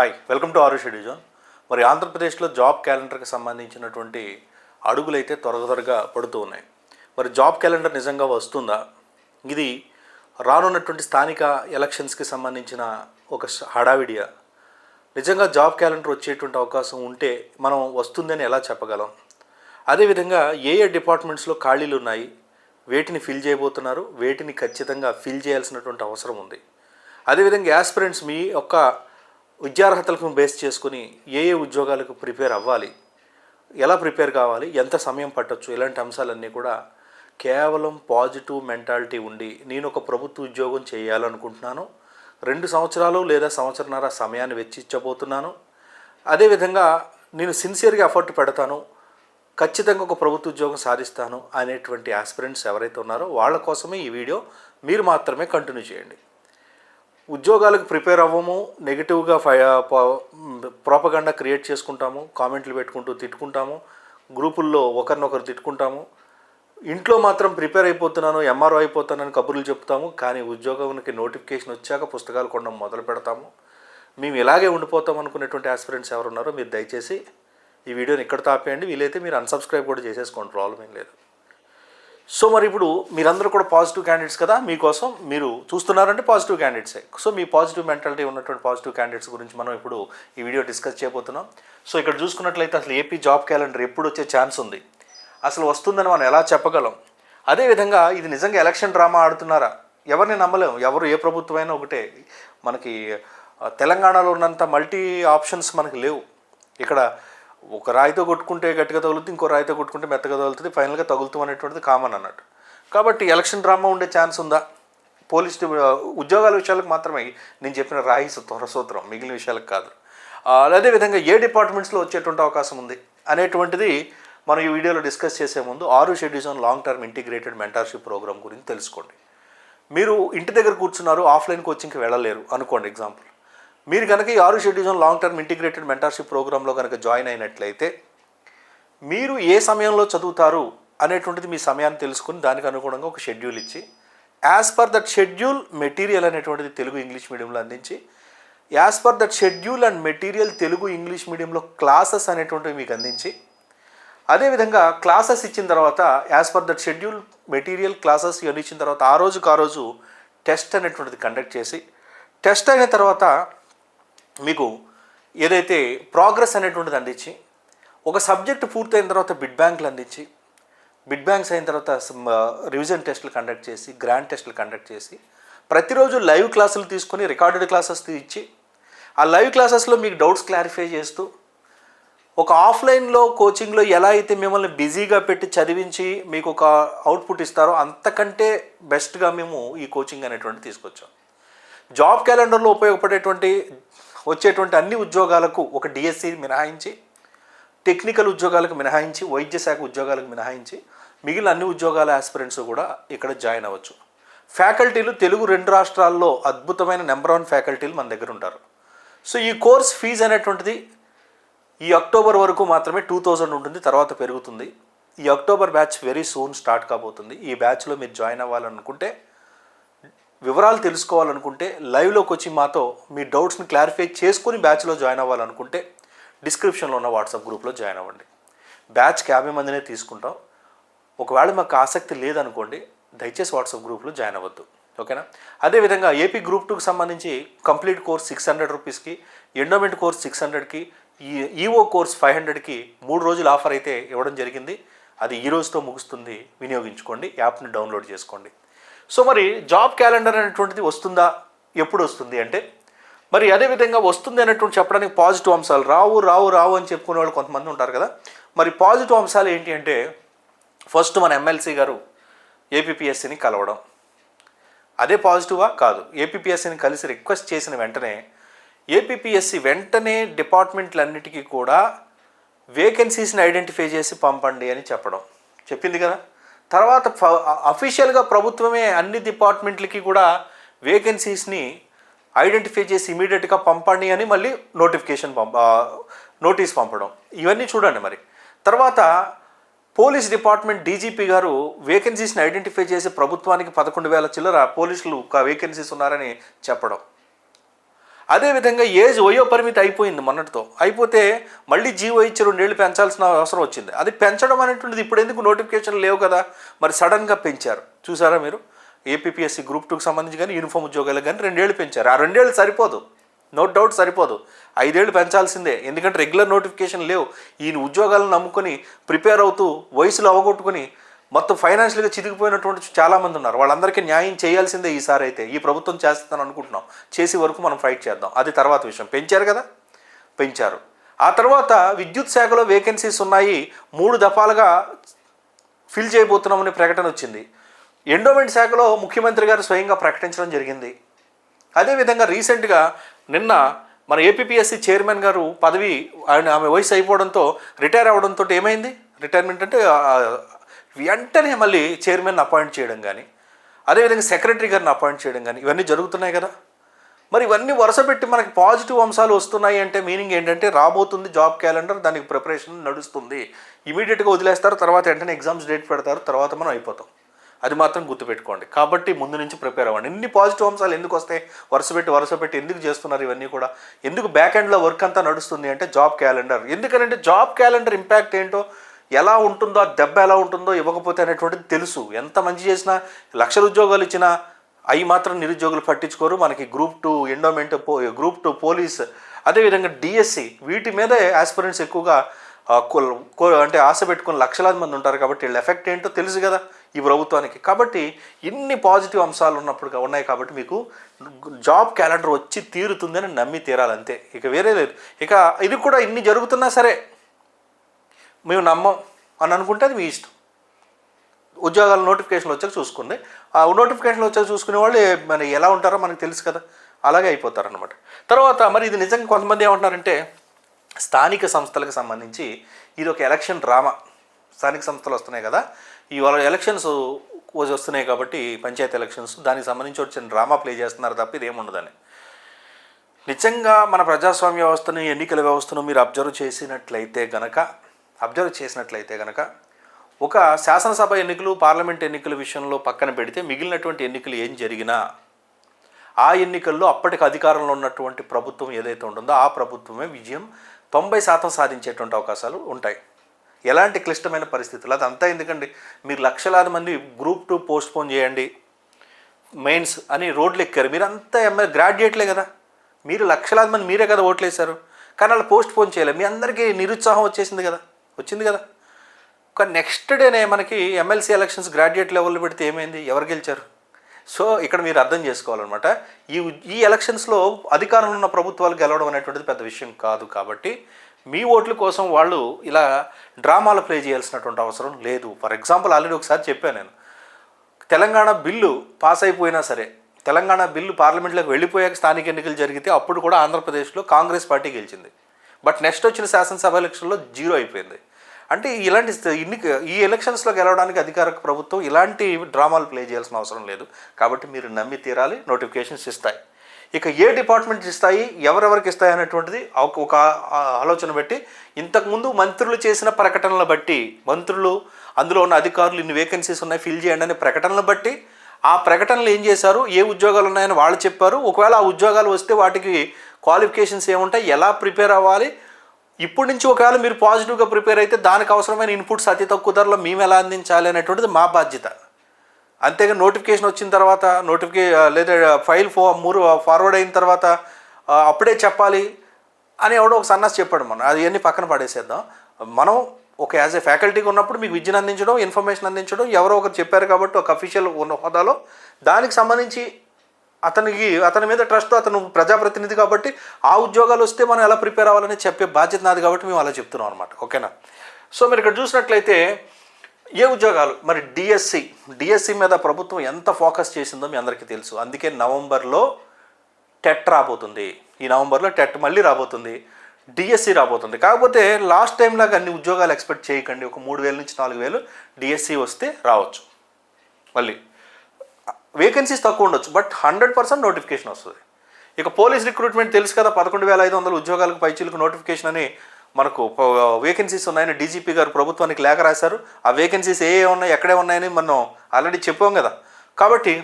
Hi welcome to ఆరు షెడ్యూజన్ మరి ఆంధ్రప్రదేశ్లో జాబ్ క్యాలెండర్కి సంబంధించినటువంటి అడుగులైతే త్వర త్వరగా పడుతూ ఉన్నాయి. మరి జాబ్ క్యాలెండర్ నిజంగా వస్తుందా? ఇది రానున్నటువంటి స్థానిక ఎలక్షన్స్కి సంబంధించిన ఒక హడావిడియా. నిజంగా జాబ్ క్యాలెండర్ వచ్చేటువంటి అవకాశం ఉంటే మనం వస్తుందని ఎలా చెప్పగలం? అదేవిధంగా ఏ ఏ డిపార్ట్మెంట్స్లో ఖాళీలు ఉన్నాయి? వేటిని ఫిల్ చేయబోతున్నారు? వేటిని ఖచ్చితంగా ఫిల్ చేయాల్సినటువంటి అవసరం ఉంది. అదేవిధంగా యాస్పిరెంట్స్ మీ యొక్క విద్యార్హతలకు బేస్ చేసుకుని ఏ ఏ ఉద్యోగాలకు ప్రిపేర్ అవ్వాలి ఎలా ప్రిపేర్ కావాలి ఎంత సమయం పట్టొచ్చు ఇలాంటి అంశాలన్నీ కూడా కేవలం పాజిటివ్ మెంటాలిటీ ఉండి నేను ఒక ప్రభుత్వ ఉద్యోగం చేయాలనుకుంటున్నాను రెండు సంవత్సరాలు లేదా సంవత్సరన్నర సమయాన్ని వెచ్చించబోతున్నాను అదేవిధంగా నేను సిన్సియర్గా ఎఫర్ట్ పెడతాను ఖచ్చితంగా ఒక ప్రభుత్వ ఉద్యోగం సాధిస్తాను అనేటువంటి ఆస్పిరెంట్స్ ఎవరైతే ఉన్నారో వాళ్ళ కోసమే ఈ వీడియో మీరు మాత్రమే కంటిన్యూ చేయండి. ఉద్యోగాలకు ప్రిపేర్ అవ్వము నెగిటివ్గా ఫై ప్రోపగండా క్రియేట్ చేసుకుంటాము కామెంట్లు పెట్టుకుంటూ తిట్టుకుంటాము గ్రూపుల్లో ఒకరినొకరు తిట్టుకుంటాము. ఇంట్లో మాత్రం ప్రిపేర్ అయిపోతున్నాను ఎంఆర్ఓ అయిపోతానని కబుర్లు చెప్తాము కానీ ఉద్యోగానికి నోటిఫికేషన్ వచ్చాక పుస్తకాలు కొనడం మొదలు పెడతాము. మేము ఇలాగే ఉండిపోతాం అనుకునేటువంటి ఆస్పిరెంట్స్ ఎవరున్నారో మీరు దయచేసి ఈ వీడియోని ఇక్కడ తాపేయండి వీలైతే మీరు అన్సబ్స్క్రైబ్ కూడా చేసేసుకోండి ప్రాబ్లం ఏం లేదు. సో మరి ఇప్పుడు మీరందరూ కూడా పాజిటివ్ క్యాండిడేట్స్ కదా మీకోసం మీరు చూస్తున్నారంటే పాజిటివ్ క్యాండిడేట్సే సో మీ పాజిటివ్ మెంటాలిటీ ఉన్నటువంటి పాజిటివ్ క్యాండిడేట్స్ గురించి మనం ఇప్పుడు ఈ వీడియో డిస్కస్ చేయబోతున్నాం. సో ఇక్కడ చూసుకున్నట్లయితే అసలు ఏపీ జాబ్ క్యాలెండర్ ఎప్పుడు వచ్చే ఛాన్స్ ఉంది? అసలు వస్తుందని మనం ఎలా చెప్పగలం? అదేవిధంగా ఇది నిజంగా ఎలక్షన్ డ్రామా ఆడుతున్నారా? ఎవరిని నమ్మలేం? ఎవరు ఏ ప్రభుత్వమైనా ఒకటే. మనకి తెలంగాణలో ఉన్నంత మల్టీ ఆప్షన్స్ మనకి లేవు. ఇక్కడ ఒక రాయితో కొట్టుకుంటే గట్టిగా తగులుతుంది ఇంకో రాయితో కొట్టుకుంటే మెత్తగా తగులుతుంది ఫైనల్గా తగులుతాం అనేటువంటిది కామన్ అన్నట్టు. కాబట్టి ఎలక్షన్ డ్రామా ఉండే ఛాన్స్ ఉందా? పోలీస్ ఉద్యోగాల విషయాలకు మాత్రమే నేను చెప్పిన రాయి త్వర సూత్రం మిగిలిన విషయాలకు కాదు. అదేవిధంగా ఏ డిపార్ట్మెంట్స్లో వచ్చేటువంటి అవకాశం ఉంది? అనేటువంటిది మనం ఈ వీడియోలో డిస్కస్ చేసే ముందు ఆరు schedules long term integrated mentorship program గురించి తెలుసుకోండి. మీరు ఇంటి దగ్గర కూర్చున్నారు ఆఫ్లైన్ కోచింగ్కి వెళ్ళలేరు అనుకోండి ఎగ్జాంపుల్. మీరు కనుక ఈ ఆరు schedules long term integrated mentorship ప్రోగ్రాంలో కనుక జాయిన్ అయినట్లయితే మీరు ఏ సమయంలో చదువుతారు అనేటువంటిది మీ సమయాన్ని తెలుసుకుని దానికి అనుగుణంగా ఒక షెడ్యూల్ ఇచ్చి as per that schedule material అనేటువంటిది తెలుగు ఇంగ్లీష్ మీడియంలో అందించి as per that schedule and material Telugu English మీడియంలో క్లాసెస్ అనేటువంటివి మీకు అందించి అదేవిధంగా క్లాసెస్ ఇచ్చిన తర్వాత as per that schedule material classes ఇవన్నీ ఇచ్చిన తర్వాత ఆ రోజుకు ఆ రోజు టెస్ట్ అనేటువంటిది కండక్ట్ చేసి టెస్ట్ అయిన తర్వాత మీకు ఏదైతే ప్రోగ్రెస్ అనేటువంటిది అందించి ఒక సబ్జెక్ట్ పూర్తయిన తర్వాత బిడ్ బ్యాంకులు అందించి బిడ్ బ్యాంక్స్ అయిన తర్వాత రివిజన్ టెస్టులు కండక్ట్ చేసి గ్రాండ్ టెస్టులు కండక్ట్ చేసి ప్రతిరోజు లైవ్ క్లాసులు తీసుకొని రికార్డెడ్ క్లాసెస్ ఇచ్చి ఆ లైవ్ క్లాసెస్లో మీకు డౌట్స్ క్లారిఫై చేస్తూ ఒక ఆఫ్లైన్లో కోచింగ్లో ఎలా అయితే మిమ్మల్ని బిజీగా పెట్టి చదివించి మీకు ఒక అవుట్పుట్ ఇస్తారో అంతకంటే బెస్ట్గా మేము ఈ కోచింగ్ అనేటువంటి తీసుకొచ్చాం. జాబ్ క్యాలెండర్లో ఉపయోగపడేటువంటి వచ్చేటువంటి అన్ని ఉద్యోగాలకు ఒక డిఎస్సి మినహాయించి టెక్నికల్ ఉద్యోగాలకు మినహాయించి వైద్య శాఖ ఉద్యోగాలకు మినహాయించి మిగిలిన అన్ని ఉద్యోగాల ఆస్పిరెంట్స్ కూడా ఇక్కడ జాయిన్ అవ్వచ్చు. ఫ్యాకల్టీలు తెలుగు రెండు రాష్ట్రాల్లో అద్భుతమైన నెంబర్ వన్ ఫ్యాకల్టీలు మన దగ్గర ఉంటారు. సో ఈ కోర్స్ ఫీజు అనేటువంటిది ఈ అక్టోబర్ వరకు మాత్రమే టూ థౌజండ్ ఉంటుంది తర్వాత పెరుగుతుంది. ఈ October batch very soon start కాబోతుంది. ఈ బ్యాచ్లో మీరు జాయిన్ అవ్వాలనుకుంటే వివరాలు తెలుసుకోవాలనుకుంటే లైవ్లోకి వచ్చి మాతో మీ డౌట్స్ని క్లారిఫై చేసుకుని బ్యాచ్లో జాయిన్ అవ్వాలనుకుంటే డిస్క్రిప్షన్లో ఉన్న వాట్సాప్ గ్రూప్లో జాయిన్ అవ్వండి. బ్యాచ్కి యాభై మందినే తీసుకుంటాం. ఒకవేళ మాకు ఆసక్తి లేదనుకోండి దయచేసి వాట్సాప్ గ్రూప్లో జాయిన్ అవ్వద్దు. ఓకేనా అదేవిధంగా ఏపీ గ్రూప్ టూకి సంబంధించి కంప్లీట్ కోర్స్ సిక్స్ హండ్రెడ్ రూపీస్కి ఎండోమెంట్ కోర్స్ సిక్స్ హండ్రెడ్కి ఈ ఈఓ కోర్స్ ఫైవ్ హండ్రెడ్కి మూడు రోజులు ఆఫర్ అయితే ఇవ్వడం జరిగింది. అది ఈ రోజుతో ముగుస్తుంది. వినియోగించుకోండి. యాప్ని డౌన్లోడ్ చేసుకోండి. సో మరి జాబ్ క్యాలెండర్ అనేటువంటిది వస్తుందా? ఎప్పుడు వస్తుంది అంటే? మరి అదేవిధంగా వస్తుంది అనేటువంటి చెప్పడానికి పాజిటివ్ అంశాలు రావు రావు రావు అని చెప్పుకునే వాళ్ళు కొంతమంది ఉంటారు కదా. మరి పాజిటివ్ అంశాలు ఏంటి అంటే ఫస్ట్ మన ఎమ్మెల్సీ గారు ఏపీపీఎస్సీని కలవడం. అదే పాజిటివా? కాదు. ఏపీపీఎస్సీని కలిసి రిక్వెస్ట్ చేసిన వెంటనే ఏపీపీఎస్సీ వెంటనే డిపార్ట్మెంట్లన్నిటికీ కూడా వేకెన్సీస్ని ఐడెంటిఫై చేసి పంపండి అని చెప్పడం. చెప్పింది కదా? తర్వాత అఫీషియల్గా ప్రభుత్వమే అన్ని డిపార్ట్మెంట్లకి కూడా వేకెన్సీస్ని ఐడెంటిఫై చేసి ఇమీడియట్గా పంపండి అని మళ్ళీ నోటిఫికేషన్ పంప నోటీస్ పంపడం. ఇవన్నీ చూడండి మరి. తర్వాత పోలీస్ డిపార్ట్మెంట్ డీజీపీ గారు వేకెన్సీస్ని ఐడెంటిఫై చేసి ప్రభుత్వానికి పదకొండు వేల చిల్లర పోలీసులు వేకెన్సీస్ ఉన్నారని చెప్పడం. అదేవిధంగా ఏజ్ వయో పరిమితి అయిపోయింది మొన్నటితో. అయిపోతే మళ్ళీ జీవో ఇచ్చి రెండేళ్ళు పెంచాల్సిన అవసరం వచ్చింది. అది పెంచడం అనేటువంటిది ఇప్పుడు ఎందుకు నోటిఫికేషన్ లేవు కదా? మరి సడన్గా పెంచారు. చూసారా మీరు? ఏపీఎస్సి గ్రూప్ టూకి సంబంధించి కానీ యూనిఫామ్ ఉద్యోగాలకు కానీ రెండేళ్ళు పెంచారు. ఆ రెండేళ్ళు సరిపోదు. నో డౌట్ సరిపోదు. ఐదేళ్ళు పెంచాల్సిందే. ఎందుకంటే రెగ్యులర్ నోటిఫికేషన్ లేవు. ఈయన ఉద్యోగాలను నమ్ముకొని ప్రిపేర్ అవుతూ వయసులో అవగొట్టుకొని మొత్తం ఫైనాన్షియల్గా చితికిపోయినటువంటి చాలామంది ఉన్నారు. వాళ్ళందరికీ న్యాయం చేయాల్సిందే ఈసారి అయితే. ఈ ప్రభుత్వం చేస్తుందని అనుకుంటున్నాం. చేసే వరకు మనం ఫైట్ చేద్దాం. అది తర్వాత విషయం. పెంచారు కదా? పెంచారు. ఆ తర్వాత విద్యుత్ శాఖలో వేకెన్సీస్ ఉన్నాయి. మూడు దఫాలుగా ఫిల్ చేయబోతున్నామని ప్రకటన వచ్చింది. ఎండోమెంట్ శాఖలో ముఖ్యమంత్రి గారు స్వయంగా ప్రకటించడం జరిగింది. అదేవిధంగా రీసెంట్గా నిన్న మన ఏపీఎస్సి చైర్మన్ గారు పదవి ఆయన ఆమె వయసు అయిపోవడంతో రిటైర్ అవ్వడంతో ఏమైంది? రిటైర్మెంట్ అంటే వెంటనే మళ్ళీ చైర్మన్ అపాయింట్ చేయడం కానీ అదేవిధంగా సెక్రటరీ గారిని అపాయింట్ చేయడం కానీ ఇవన్నీ జరుగుతున్నాయి కదా? మరి ఇవన్నీ వరుస పెట్టి మనకి పాజిటివ్ అంశాలు వస్తున్నాయి అంటే మీనింగ్ ఏంటంటే రాబోతుంది జాబ్ క్యాలెండర్ దానికి ప్రిపరేషన్ నడుస్తుంది. ఇమీడియట్గా వదిలేస్తారు తర్వాత వెంటనే ఎగ్జామ్స్ డేట్ పెడతారు తర్వాత మనం అయిపోతాం. అది మాత్రం గుర్తుపెట్టుకోండి. కాబట్టి ముందు నుంచి ప్రిపేర్ అవ్వండి. ఇన్ని పాజిటివ్ అంశాలు ఎందుకు వస్తాయి? వరుస పెట్టి వరుస పెట్టి ఎందుకు చేస్తున్నారు ఇవన్నీ కూడా? ఎందుకు బ్యాక్ ఎండ్లో వర్క్ అంతా నడుస్తుంది అంటే జాబ్ క్యాలెండర్. ఎందుకంటే జాబ్ క్యాలెండర్ ఇంపాక్ట్ ఏంటో ఎలా ఉంటుందో ఆ దెబ్బ ఎలా ఉంటుందో ఇవ్వకపోతే అనేటువంటిది తెలుసు. ఎంత మంచి చేసినా లక్షల ఉద్యోగాలు ఇచ్చినా అవి మాత్రం నిరుద్యోగులు పట్టించుకోరు. మనకి గ్రూప్ టూ ఎండోమెంట్ పో గ్రూప్ టూ పోలీస్ అదేవిధంగా డిఎస్సి వీటి మీదే ఆస్పిరెంట్స్ ఎక్కువగా కో- అంటే ఆశ పెట్టుకుని లక్షలాది మంది ఉంటారు కాబట్టి వీళ్ళ ఎఫెక్ట్ ఏంటో తెలుసు కదా ఈ ప్రభుత్వానికి. కాబట్టి ఇన్ని పాజిటివ్ అంశాలు ఉన్నప్పుడు ఉన్నాయి కాబట్టి మీకు జాబ్ క్యాలెండర్ వచ్చి తీరుతుందని నమ్మి తీరాలంతే. ఇక వేరే లేదు. ఇక ఇది కూడా ఇన్ని జరుగుతున్నా సరే మేము నమ్మం అని అనుకుంటే అది మీ ఇష్టం. ఉద్యోగాల నోటిఫికేషన్లు వచ్చాక చూసుకుంది ఆ నోటిఫికేషన్లు వచ్చాక చూసుకునే వాళ్ళు మన ఎలా ఉంటారో మనకు తెలుసు కదా. అలాగే అయిపోతారనమాట తర్వాత మరి ఇది నిజంగా కొంతమంది ఏమంటున్నారంటే స్థానిక సంస్థలకు సంబంధించి ఇది ఒక ఎలక్షన్ డ్రామా స్థానిక సంస్థలు వస్తున్నాయి కదా. ఇవాళ ఎలక్షన్స్ వస్తున్నాయి కాబట్టి పంచాయతీ ఎలక్షన్స్ దానికి సంబంధించి వచ్చిన డ్రామా ప్లే చేస్తున్నారు తప్ప ఇది ఏముండదని. నిజంగా మన ప్రజాస్వామ్య వ్యవస్థను ఎన్నికల వ్యవస్థను మీరు అబ్జర్వ్ చేసినట్లయితే గనక అబ్జర్వ్ చేసినట్లయితే కనుక ఒక శాసనసభ ఎన్నికలు పార్లమెంట్ ఎన్నికల విషయంలో పక్కన పెడితే మిగిలినటువంటి ఎన్నికలు ఏం జరిగినా ఆ ఎన్నికల్లో అప్పటికి అధికారంలో ఉన్నటువంటి ప్రభుత్వం ఏదైతే ఉంటుందో ఆ ప్రభుత్వమే విజయం తొంభై శాతం సాధించేటువంటి అవకాశాలు ఉంటాయి. ఎలాంటి క్లిష్టమైన పరిస్థితులు? అదంతా ఎందుకండి? మీరు లక్షలాది మంది గ్రూప్ టూ పోస్ట్ పోన్ చేయండి మెయిన్స్ అని రోడ్లు ఎక్కారు. మీరంతా ఎంఏ గ్రాడ్యుయేట్లే కదా. మీరు లక్షలాది మంది మీరే కదా ఓట్లు వేశారు కానీ వాళ్ళు పోస్ట్ పోన్ చేయలేదు మీ అందరికీ నిరుత్సాహం వచ్చేసింది కదా. వచ్చింది కదా. కానీ నెక్స్ట్ డేనే మనకి ఎమ్మెల్సీ ఎలక్షన్స్ గ్రాడ్యుయేట్ లెవెల్లో పెడితే ఏమైంది? ఎవరు గెలిచారు? సో ఇక్కడ మీరు అర్థం చేసుకోవాలన్నమాట. ఈ ఈ ఎలక్షన్స్లో అధికారంలో ఉన్న ప్రభుత్వాలు గెలవడం అనేటువంటిది పెద్ద విషయం కాదు కాబట్టి మీ ఓట్ల కోసం వాళ్ళు ఇలా డ్రామాలు ప్లే చేయాల్సినటువంటి అవసరం లేదు. ఫర్ ఎగ్జాంపుల్ ఆల్రెడీ ఒకసారి చెప్పాను నేను. తెలంగాణ బిల్లు పాస్ అయిపోయినా సరే తెలంగాణ బిల్లు పార్లమెంట్లోకి వెళ్ళిపోయాక స్థానిక ఎన్నికలు జరిగితే అప్పుడు కూడా ఆంధ్రప్రదేశ్లో కాంగ్రెస్ పార్టీ గెలిచింది. బట్ నెక్స్ట్ వచ్చిన శాసనసభ ఎలక్షన్లో జీరో అయిపోయింది. అంటే ఇలాంటి ఇన్ని ఈ ఎలక్షన్స్లో గెలవడానికి అధికార ప్రభుత్వం ఇలాంటి డ్రామాలు ప్లే చేయాల్సిన అవసరం లేదు. కాబట్టి మీరు నమ్మి తీరాలి నోటిఫికేషన్స్ ఇస్తాయి. ఇక ఏ డిపార్ట్మెంట్స్ ఇస్తాయి ఎవరెవరికి ఇస్తాయి అనేటువంటిది ఒక ఒక ఆలోచన బట్టి ఇంతకుముందు మంత్రులు చేసిన ప్రకటనలు బట్టి మంత్రులు అందులో ఉన్న అధికారులు ఇన్ని వేకెన్సీస్ ఉన్నాయి ఫిల్ చేయండి అనే ప్రకటనలు బట్టి ఆ ప్రకటనలు ఏం చేశారు ఏ ఉద్యోగాలు ఉన్నాయని వాళ్ళు చెప్పారు. ఒకవేళ ఆ ఉద్యోగాలు వస్తే వాటికి క్వాలిఫికేషన్స్ ఏముంటాయి ఎలా ప్రిపేర్ అవ్వాలి ఇప్పటి నుంచి ఒకవేళ మీరు పాజిటివ్గా ప్రిపేర్ అయితే దానికి అవసరమైన ఇన్పుట్స్ అతి తక్కువ ధరలో మేము ఎలా అందించాలి అనేటువంటిది మా బాధ్యత. అంతేగా నోటిఫికేషన్ వచ్చిన తర్వాత నోటిఫికే లేదా ఫైల్ ఫో మూడు ఫార్వర్డ్ అయిన తర్వాత అప్పుడే చెప్పాలి అని ఎవడో ఒక సన్నాసి చెప్పాడు మనం అది అన్నీ పక్కన పడేసేద్దాం. మనం ఒక యాజ్ ఏ ఫ్యాకల్టీగా ఉన్నప్పుడు మీకు విద్యను అందించడం ఇన్ఫర్మేషన్ అందించడం ఎవరో ఒకరు చెప్పారు కాబట్టి ఒక అఫీషియల్ ఉన్న హోదాలో దానికి సంబంధించి అతనికి అతని మీద ట్రస్ట్ అతను ప్రజాప్రతినిధి కాబట్టి ఆ ఉద్యోగాలు వస్తే మనం ఎలా ప్రిపేర్ అవ్వాలని చెప్పే బాధ్యత నాది కాబట్టి మేము అలా చెప్తున్నాం అనమాట ఓకేనా సో మీరు ఇక్కడ చూసినట్లయితే ఏ ఉద్యోగాలు? మరి డిఎస్సి డిఎస్సి మీద ప్రభుత్వం ఎంత ఫోకస్ చేసిందో మీ అందరికీ తెలుసు. అందుకే నవంబర్లో టెట్ రాబోతుంది. ఈ నవంబర్లో టెట్ మళ్ళీ రాబోతుంది. డిఎస్సి రాబోతుంది. కాకపోతే లాస్ట్ టైం లాగా అన్ని ఉద్యోగాలు ఎక్స్పెక్ట్ చేయకండి. ఒక మూడు వేల నుంచి నాలుగు వేలు డిఎస్సి వస్తే రావచ్చు. మళ్ళీ. వేకెన్సీస్ తక్కువ ఉండొచ్చు. బట్ హండ్రెడ్ పర్సెంట్ నోటిఫికేషన్ వస్తుంది. ఇక పోలీస్ రిక్రూట్మెంట్ తెలుసు కదా పదకొండు వేల ఐదు వందల ఉద్యోగాలకు పైచీలకు నోటిఫికేషన్ అని మనకు వేకెన్సీస్ ఉన్నాయని డీజీపీ గారు ప్రభుత్వానికి లేఖ రాశారు. ఆ వేకెన్సీస్ ఏ ఏ ఉన్నాయి ఎక్కడే ఉన్నాయని మనం ఆల్రెడీ చెప్పాం కదా. కాబట్టి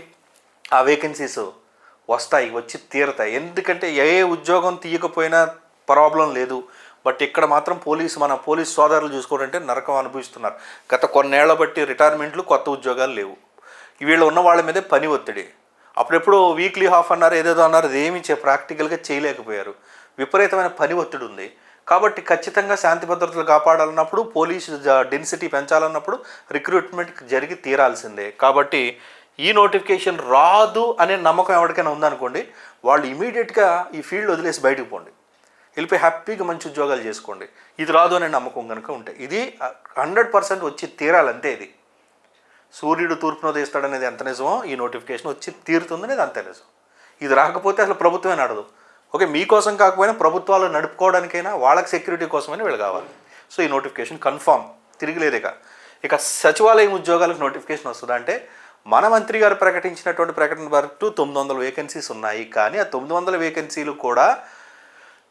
ఆ వేకెన్సీస్ వస్తాయి వచ్చి తీరతాయి. ఎందుకంటే ఏ ఉద్యోగం తీయకపోయినా ప్రాబ్లం లేదు. బట్ ఇక్కడ మాత్రం పోలీసు మన పోలీస్ సోదరులు చూసుకోవాలంటే నరకం అనుభవిస్తున్నారు. గత కొన్నేళ్ళ బట్టి రిటైర్మెంట్లు కొత్త ఉద్యోగాలు లేవు. వీళ్ళు ఉన్న వాళ్ళ మీదే పని ఒత్తిడి. అప్పుడెప్పుడు వీక్లీ హాఫ్ అన్నారు ఏదేదో అన్నారు అదేమీ చే ప్రాక్టికల్గా చేయలేకపోయారు. విపరీతమైన పని ఒత్తిడి ఉంది. కాబట్టి ఖచ్చితంగా శాంతి భద్రతలు కాపాడాలన్నప్పుడు పోలీసు డెన్సిటీ పెంచాలన్నప్పుడు రిక్రూట్మెంట్ జరిగి తీరాల్సిందే. కాబట్టి ఈ నోటిఫికేషన్ రాదు అనే నమ్మకం ఎవరికైనా ఉందనుకోండి వాళ్ళు ఇమీడియట్గా ఈ ఫీల్డ్ వదిలేసి బయటకు పోండి. వెళ్ళిపోయి హ్యాపీగా మంచి ఉద్యోగాలు చేసుకోండి. ఇది రాదు అనే నమ్మకం కనుక ఉంటాయి ఇది హండ్రెడ్ పర్సెంట్ వచ్చి తీరాలంతే ఇది. సూర్యుడు తూర్పున ఉదయిస్తాడనేది ఎంత నిజమో ఈ నోటిఫికేషన్ వచ్చి తీరుతుందనేది అంతే నిజం. ఇది రాకపోతే అసలు ప్రభుత్వమే నడదు. ఓకే మీకోసం కాకపోయినా ప్రభుత్వాలు నడుపుకోవడానికైనా వాళ్ళకి సెక్యూరిటీ కోసమైనా వీళ్ళు కావాలి. సో ఈ నోటిఫికేషన్ కన్ఫామ్. తిరిగిలేదు ఇక. ఇక సచివాలయం ఉద్యోగాలకు నోటిఫికేషన్ వస్తుందా అంటే మన మంత్రి గారు ప్రకటించినటువంటి ప్రకటన వరకు తొమ్మిది వందల వేకెన్సీస్ ఉన్నాయి. కానీ ఆ తొమ్మిది వందల వేకెన్సీలు కూడా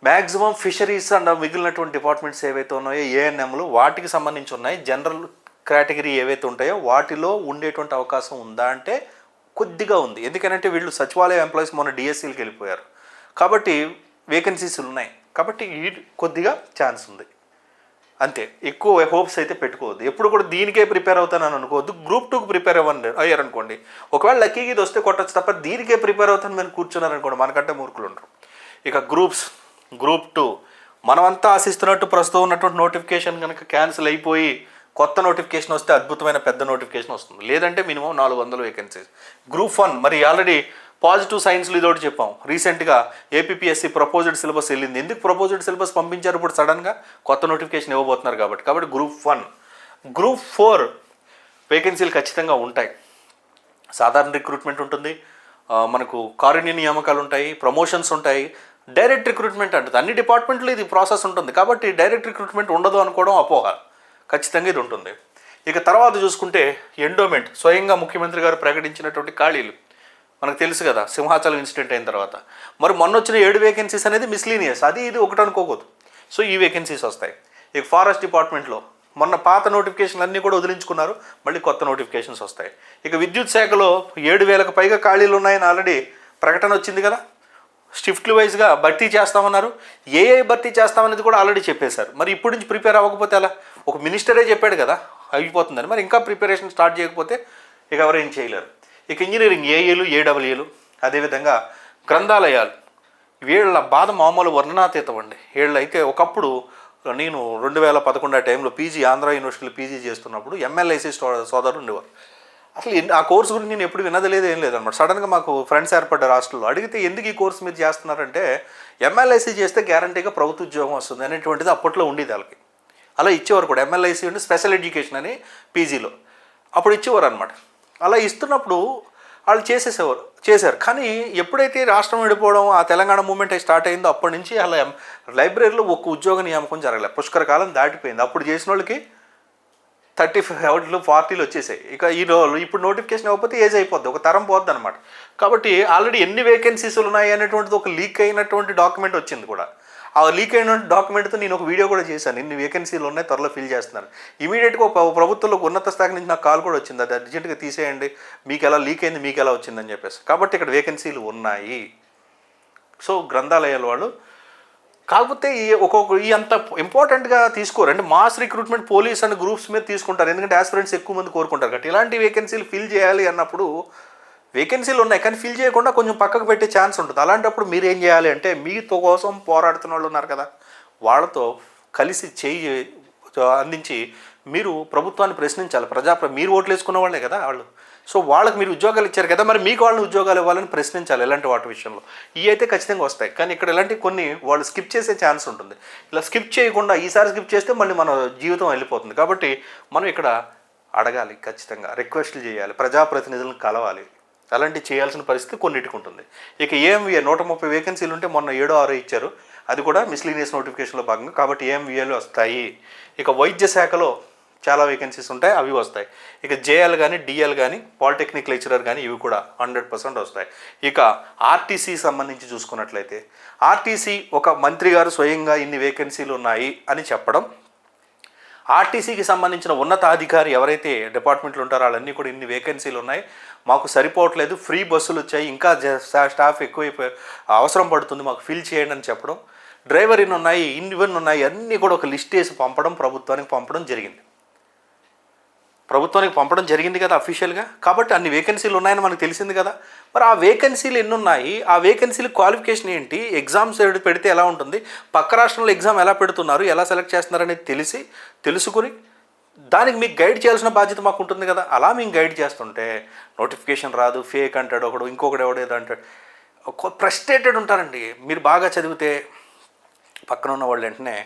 మ్యాక్సిమం ఫిషరీస్ అండ్ మిగిలినటువంటి డిపార్ట్మెంట్స్ ఏవైతే ఉన్నాయో ఏఎన్ఎంలు వాటికి సంబంధించి ఉన్నాయి. జనరల్ కేటగిరీ ఏవైతే ఉంటాయో వాటిలో ఉండేటువంటి అవకాశం ఉందా అంటే కొద్దిగా ఉంది. ఎందుకంటే వీళ్ళు సచివాలయ ఎంప్లాయీస్ మొన్న డిఎస్సీలకు వెళ్ళిపోయారు. కాబట్టి వేకెన్సీస్ ఉన్నాయి. కాబట్టి కొద్దిగా ఛాన్స్ ఉంది. అంతే. ఎక్కువ హోప్స్ అయితే పెట్టుకోవద్దు. ఎప్పుడు కూడా దీనికే ప్రిపేర్ అవుతానని అనుకోవద్దు. గ్రూప్ టూకి ప్రిపేర్ అవ్వండి అయ్యారనుకోండి. ఒకవేళ లక్కీకి ఇది వస్తే కొట్టచ్చు తప్ప దీనికే ప్రిపేర్ అవుతాను మేము కూర్చున్నారనుకోండి మనకంటే మూర్ఖులు ఉండరు. ఇక గ్రూప్స్ గ్రూప్ టూ మనమంతా ఆశిస్తున్నట్టు ప్రస్తుతం ఉన్నటువంటి నోటిఫికేషన్ కనుక క్యాన్సిల్ అయిపోయి కొత్త నోటిఫికేషన్ వస్తే అద్భుతమైన పెద్ద నోటిఫికేషన్ వస్తుంది. లేదంటే మినిమం నాలుగు వందల వేకెన్సీస్ గ్రూప్ వన్ మరి ఆల్రెడీ పాజిటివ్ సైన్స్లో ఇదోటి చెప్పాం. రీసెంట్గా ఏపీఎస్సీ ప్రపోజ్డ్ సిలబస్ వెళ్ళింది. ఎందుకు ప్రపోజ్డ్ సిలబస్ పంపించారు ఇప్పుడు సడన్గా కొత్త నోటిఫికేషన్ ఇవ్వబోతున్నారు కాబట్టి. కాబట్టి గ్రూప్ వన్ గ్రూప్ ఫోర్ వేకెన్సీలు ఖచ్చితంగా ఉంటాయి. సాధారణ రిక్రూట్మెంట్ ఉంటుంది. మనకు కారుణ్య నియామకాలు ఉంటాయి ప్రమోషన్స్ ఉంటాయి. డైరెక్ట్ రిక్రూట్మెంట్ అంటుంది. అన్ని డిపార్ట్మెంట్లో ఇది ప్రాసెస్ ఉంటుంది. కాబట్టి డైరెక్ట్ రిక్రూట్మెంట్ ఉండదు అనుకోవడం అపోహ. ఖచ్చితంగా ఇది ఉంటుంది. ఇక తర్వాత చూసుకుంటే ఎండోమెంట్. స్వయంగా ముఖ్యమంత్రి గారు ప్రకటించినటువంటి ఖాళీలు. మనకు తెలుసు కదా సింహాచలం ఇన్సిడెంట్ అయిన తర్వాత. మరి మొన్న వచ్చిన ఏడు వేకెన్సీస్ అనేది మిస్లీనియస్ అది ఇది ఒకటి అనుకోకూడదు. సో ఈ వేకెన్సీస్ వస్తాయి. ఇక ఫారెస్ట్ డిపార్ట్మెంట్లో మొన్న పాత నోటిఫికేషన్లు అన్నీ కూడా వదిలించుకున్నారు. మళ్ళీ కొత్త నోటిఫికేషన్స్ వస్తాయి. ఇక విద్యుత్ శాఖలో ఏడు వేలకు పైగా ఖాళీలు ఉన్నాయని ఆల్రెడీ ప్రకటన వచ్చింది కదా. షిఫ్ట్లు వైజ్గా భర్తీ చేస్తామన్నారు. ఏ ఏ భర్తీ చేస్తామనేది కూడా ఆల్రెడీ చెప్పేశారు. మరి ఇప్పుడు నుంచి ప్రిపేర్ అవ్వకపోతే అలా ఒక మినిస్టరే చెప్పాడు కదా అయిపోతుందని. మరి ఇంకా ప్రిపరేషన్ స్టార్ట్ చేయకపోతే ఇక ఎవరు ఏం చేయలేరు. ఇక ఇంజనీరింగ్ ఏఏలు ఏడబ్ల్యూలు అదేవిధంగా గ్రంథాలయాలు వీళ్ళ బాధ మామూలు వర్ణనాతీతం అండి వీళ్ళు అయితే ఒకప్పుడు నేను రెండు వేల పదకొండు ఆ టైంలో పీజీ ఆంధ్ర యూనివర్సిటీలో పీజీ చేస్తున్నప్పుడు ఎంఎల్ఐసి సోదరులు ఉండేవారు. అసలు ఆ కోర్సు గురించి నేను ఎప్పుడు వినదలేదు ఏం లేదనమాట సడన్గా మాకు ఫ్రెండ్స్ ఏర్పడ్డారు హాస్టల్లో. అడిగితే ఎందుకు ఈ కోర్స్ మీరు చేస్తున్నారంటే ఎంఎల్ఐసి చేస్తే గ్యారంటీగా ప్రభుత్వ ఉద్యోగం వస్తుంది అనేటువంటిది అప్పట్లో ఉండేది వాళ్ళకి. అలా ఇచ్చేవారు కూడా. ఎంఎల్ఐసి ఉండి స్పెషల్ ఎడ్యుకేషన్ అని పీజీలో అప్పుడు ఇచ్చేవారు అనమాట. అలా ఇస్తున్నప్పుడు వాళ్ళు చేసేసేవారు చేశారు. కానీ ఎప్పుడైతే రాష్ట్రం విడిపోవడం ఆ తెలంగాణ మూమెంట్ స్టార్ట్ అయిందో అప్పటి నుంచి అలా లైబ్రరీలో ఒక్క ఉద్యోగ నియామకం జరగలేదు. పుష్కర కాలం దాటిపోయింది. అప్పుడు చేసిన వాళ్ళకి థర్టీ ఫైవ్ ఫార్టీలు వచ్చేసాయి. ఇక ఈ రోజు ఇప్పుడు నోటిఫికేషన్ ఇవ్వకపోతే ఏజ్ అయిపోద్ది ఒక తరం పోద్ది అనమాట కాబట్టి ఆల్రెడీ ఎన్ని వేకెన్సీస్ ఉన్నాయి అనేటువంటిది ఒక లీక్ అయినటువంటి డాక్యుమెంట్ వచ్చింది కూడా. ఆ లీక్ అయిన డాక్యుమెంట్తో నేను ఒక వీడియో కూడా చేశాను. ఇన్ని వేకెన్సీలు ఉన్నాయి త్వరలో ఫిల్ చేస్తున్నారు. ఇమీడియట్గా ప్రభుత్వంలో ఉన్నత స్థాయి నుంచి నాకు కాల్ కూడా వచ్చింది. అది అర్జెంటుగా తీసేయండి మీకు ఎలా లీక్ అయింది మీకు ఎలా వచ్చిందని చెప్పేసి. కాబట్టి ఇక్కడ వేకెన్సీలు ఉన్నాయి. సో గ్రంథాలయాల వాళ్ళు కాకపోతే ఈ ఒక్కొక్క ఈ అంత ఇంపార్టెంట్గా తీసుకోరు. అంటే mass recruitment police and groups మీద తీసుకుంటారు. ఎందుకంటే ఆస్పిరెంట్స్ ఎక్కువ మంది కోరుకుంటారు కాబట్టి ఇలాంటి వేకెన్సీలు ఫిల్ చేయాలి అన్నప్పుడు వేకెన్సీలు ఉన్నాయి. కానీ ఫిల్ చేయకుండా కొంచెం పక్కకు పెట్టే ఛాన్స్ ఉంటుంది. అలాంటప్పుడు మీరు ఏం చేయాలి అంటే మీతో కోసం పోరాడుతున్న వాళ్ళు ఉన్నారు కదా. వాళ్ళతో కలిసి చేయి అందించి మీరు ప్రభుత్వాన్ని ప్రశ్నించాలి. ప్రజా మీరు ఓట్లు వేసుకున్న వాళ్ళే కదా వాళ్ళు. సో వాళ్ళకి మీరు ఉద్యోగాలు ఇచ్చారు కదా మరి మీకు వాళ్ళని ఉద్యోగాలు ఇవ్వాలని ప్రశ్నించాలి ఇలాంటి వాటి విషయంలో. ఇవి అయితే ఖచ్చితంగా వస్తాయి. కానీ ఇక్కడ ఇలాంటి కొన్ని వాళ్ళు స్కిప్ చేసే ఛాన్స్ ఉంటుంది. ఇలా స్కిప్ చేయకుండా ఈసారి స్కిప్ చేస్తే మళ్ళీ మన జీవితం వెళ్ళిపోతుంది. కాబట్టి మనం ఇక్కడ అడగాలి ఖచ్చితంగా. రిక్వెస్ట్లు చేయాలి. ప్రజాప్రతినిధులను కలవాలి. అలాంటి చేయాల్సిన పరిస్థితి కొన్నిటికి ఉంటుంది. ఇక ఏఎంవిఏ నూట ముప్పై వేకెన్సీలు ఉంటే మొన్న ఏడో ఆరో ఇచ్చారు. అది కూడా మిస్లీనియస్ నోటిఫికేషన్లో భాగంగా. కాబట్టి ఏఎంవిఏలు వస్తాయి. ఇక వైద్య శాఖలో చాలా వేకెన్సీస్ ఉంటాయి అవి వస్తాయి. ఇక జేఎల్ కానీ డిఎల్ కానీ పాలిటెక్నిక్ లెక్చరర్ కానీ ఇవి కూడా హండ్రెడ్ పర్సెంట్ వస్తాయి. ఇక ఆర్టీసీ సంబంధించి చూసుకున్నట్లయితే ఆర్టీసీ ఒక మంత్రి గారు స్వయంగా ఇన్ని వేకెన్సీలు ఉన్నాయి అని చెప్పడం ఆర్టీసీకి సంబంధించిన ఉన్నతాధికారి ఎవరైతే డిపార్ట్మెంట్లు ఉంటారో వాళ్ళన్నీ కూడా ఇన్ని వేకెన్సీలు ఉన్నాయి. మాకు సరిపోవట్లేదు ఫ్రీ బస్సులు వచ్చాయి ఇంకా స్టాఫ్ ఎక్కువైపోయి అవసరం పడుతుంది మాకు ఫిల్ చేయండి అని చెప్పడం. డ్రైవర్ ఇన్ ఉన్నాయి ఇన్ని ఉన్నాయి అన్నీ కూడా ఒక లిస్ట్ వేసి పంపడం ప్రభుత్వానికి పంపడం జరిగింది. ప్రభుత్వానికి పంపడం జరిగింది కదా అఫీషియల్గా కాబట్టి అన్ని వేకెన్సీలు ఉన్నాయని మనకు తెలిసింది కదా. మరి ఆ వేకెన్సీలు ఎన్ని ఉన్నాయి ఆ వేకెన్సీలు క్వాలిఫికేషన్ ఏంటి? ఎగ్జామ్స్ పెడితే ఎలా ఉంటుంది? పక్క రాష్ట్రంలో ఎగ్జామ్ ఎలా పెడుతున్నారు? ఎలా సెలెక్ట్ చేస్తున్నారనేది తెలిసి తెలుసుకుని దానికి మీకు గైడ్ చేయాల్సిన బాధ్యత మాకు ఉంటుంది కదా. అలా మేము గైడ్ చేస్తుంటే నోటిఫికేషన్ రాదు ఫేక్ అంటాడు ఒకడు ఇంకొకడు ఎవడేదో అంటాడు. ఫ్రస్ట్రేటెడ్ ఉంటారండి. మీరు బాగా చదివితే పక్కన ఉన్న వాళ్ళు వెంటనే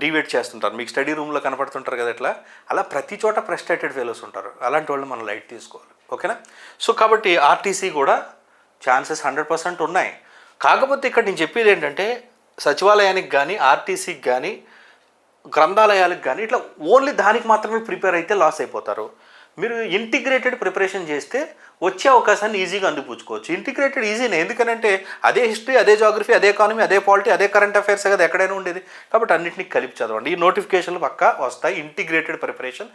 డివేట్ చేస్తుంటారు. మీకు స్టడీ రూమ్లో కనపడుతుంటారు కదా ఇట్లా అలా ప్రతి చోట ఫ్రస్ట్రేటెడ్ ఫెలోస్ ఉంటారు. అలాంటి వాళ్ళు మనం లైట్ తీసుకోవాలి. ఓకేనా? సో కాబట్టి ఆర్టీసీ కూడా ఛాన్సెస్ హండ్రెడ్ పర్సెంట్ ఉన్నాయి. కాకపోతే ఇక్కడ నేను చెప్పేది ఏంటంటే సచివాలయానికి కానీ ఆర్టీసీకి కానీ గ్రంథాలయాలకు కానీ ఇట్లా ఓన్లీ దానికి మాత్రమే ప్రిపేర్ అయితే లాస్ అయిపోతారు. మీరు ఇంటిగ్రేటెడ్ ప్రిపరేషన్ చేస్తే వచ్చే అవకాశాన్ని ఈజీగా అందిపుచ్చుకోవచ్చు. ఇంటిగ్రేటెడ్ ఈజీనే ఎందుకనంటే అదే హిస్టరీ అదే జాగ్రఫీ అదే ఎకానమీ అదే పాలిటీ అదే కరెంట్ అఫైర్స్ కదా ఎక్కడైనా ఉండేది. కాబట్టి అన్నింటినీ కలిపి చదవండి. ఈ నోటిఫికేషన్లు పక్కా వస్తాయి. Integrated preparation